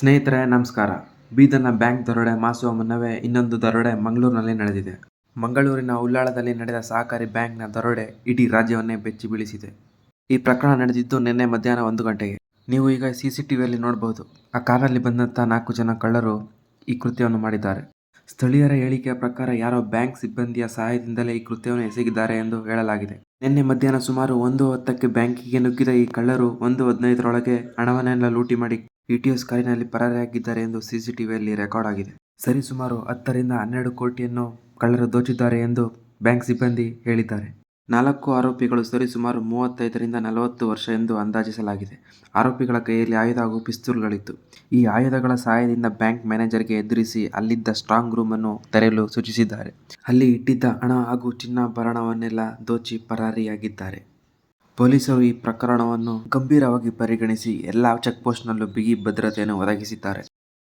ಸ್ನೇಹಿತರೆ, ನಮಸ್ಕಾರ. ಬೀದರ್ನ ಬ್ಯಾಂಕ್ ದರೋಡೆ ಮಾಸುವ ಮುನ್ನವೇ ಇನ್ನೊಂದು ದರೋಡೆ ಮಂಗಳೂರಿನಲ್ಲಿ ನಡೆದಿದೆ. ಮಂಗಳೂರಿನ ಉಳ್ಳಾಳದಲ್ಲಿ ನಡೆದ ಸಹಕಾರಿ ಬ್ಯಾಂಕ್ನ ದರೋಡೆ ಇಡೀ ರಾಜ್ಯವನ್ನೇ ಬೆಚ್ಚಿ ಬೀಳಿಸಿದೆ. ಈ ಪ್ರಕರಣ ನಡೆದಿದ್ದು ನಿನ್ನೆ ಮಧ್ಯಾಹ್ನ ಒಂದು ಗಂಟೆಗೆ. ನೀವು ಈಗ ಸಿ ಸಿ ಟಿ ವಿಯಲ್ಲಿ ನೋಡಬಹುದು ಆ ಕಾರಲ್ಲಿ ಬಂದಂಥ ನಾಲ್ಕು ಜನ ಕಳ್ಳರು ಈ ಕೃತ್ಯವನ್ನು ಮಾಡಿದ್ದಾರೆ. ಸ್ಥಳೀಯರ ಹೇಳಿಕೆಯ ಪ್ರಕಾರ ಯಾರೋ ಬ್ಯಾಂಕ್ ಸಿಬ್ಬಂದಿಯ ಸಹಾಯದಿಂದಲೇ ಈ ಕೃತ್ಯವನ್ನು ಎಸಗಿದ್ದಾರೆ ಎಂದು ಹೇಳಲಾಗಿದೆ. ನಿನ್ನೆ ಮಧ್ಯಾಹ್ನ ಸುಮಾರು ಒಂದು ಹೊತ್ತಕ್ಕೆ ಬ್ಯಾಂಕಿಗೆ ನುಗ್ಗಿದ ಈ ಕಳ್ಳರು ಒಂದು ಹದಿನೈದರೊಳಗೆ ಹಣವನ್ನೆಲ್ಲ ಲೂಟಿ ಮಾಡಿ ಇಟಿಎಸ್ ಕಾರಿನಲ್ಲಿ ಪರಾರಿಯಾಗಿದ್ದಾರೆ ಎಂದು ಸಿಸಿಟಿವಿಯಲ್ಲಿ ರೆಕಾರ್ಡ್ ಆಗಿದೆ. ಸರಿಸುಮಾರು ಹತ್ತರಿಂದ ಹನ್ನೆರಡು ಕೋಟಿಯನ್ನು ಕಳ್ಳರು ದೋಚಿದ್ದಾರೆ ಎಂದು ಬ್ಯಾಂಕ್ ಸಿಬ್ಬಂದಿ ಹೇಳಿದ್ದಾರೆ. ನಾಲ್ಕು ಆರೋಪಿಗಳು ಸರಿಸುಮಾರು ಮೂವತ್ತೈದರಿಂದ ನಲವತ್ತು ವರ್ಷ ಎಂದು ಅಂದಾಜಿಸಲಾಗಿದೆ. ಆರೋಪಿಗಳ ಕೈಯಲ್ಲಿ ಆಯುಧ ಹಾಗೂ ಪಿಸ್ತೂಲ್ಗಳಿತ್ತು. ಈ ಆಯುಧಗಳ ಸಹಾಯದಿಂದ ಬ್ಯಾಂಕ್ ಮ್ಯಾನೇಜರ್ಗೆ ಎದುರಿಸಿ ಅಲ್ಲಿದ್ದ ಸ್ಟ್ರಾಂಗ್ ರೂಮ್ ಅನ್ನು ತೆರೆಯಲು ಸೂಚಿಸಿದ್ದಾರೆ. ಅಲ್ಲಿ ಇಟ್ಟಿದ್ದ ಹಣ ಹಾಗೂ ಚಿನ್ನಾಭರಣವನ್ನೆಲ್ಲ ದೋಚಿ ಪರಾರಿಯಾಗಿದ್ದಾರೆ. ಪೊಲೀಸರು ಈ ಪ್ರಕರಣವನ್ನು ಗಂಭೀರವಾಗಿ ಪರಿಗಣಿಸಿ ಎಲ್ಲಾ ಚೆಕ್ ಪೋಸ್ಟ್ನಲ್ಲೂ ಬಿಗಿ ಭದ್ರತೆಯನ್ನು ಒದಗಿಸಿದ್ದಾರೆ.